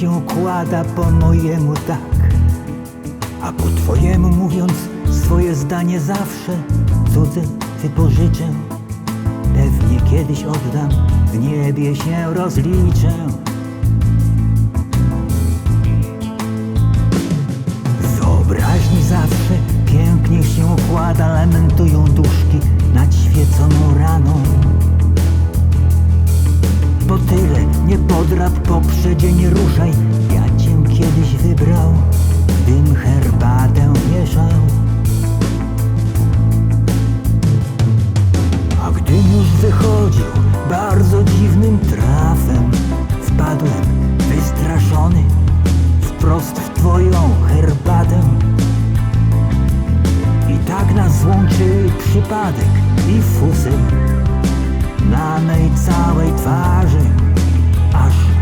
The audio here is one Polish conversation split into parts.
się układa po mojemu tak, a po twojemu mówiąc swoje zdanie zawsze cudze wypożyczę. Pewnie kiedyś oddam, w niebie się rozliczę. Podrap, poprzedzie nie ruszaj, ja cię kiedyś wybrał, gdym herbatę mieszał. A gdym już wychodził bardzo dziwnym trafem, wpadłem wystraszony wprost w twoją herbatę. I tak nas złączyły przypadek i fusy na mej całej twarzy, aż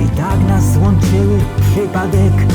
I tak nas łączyły przypadek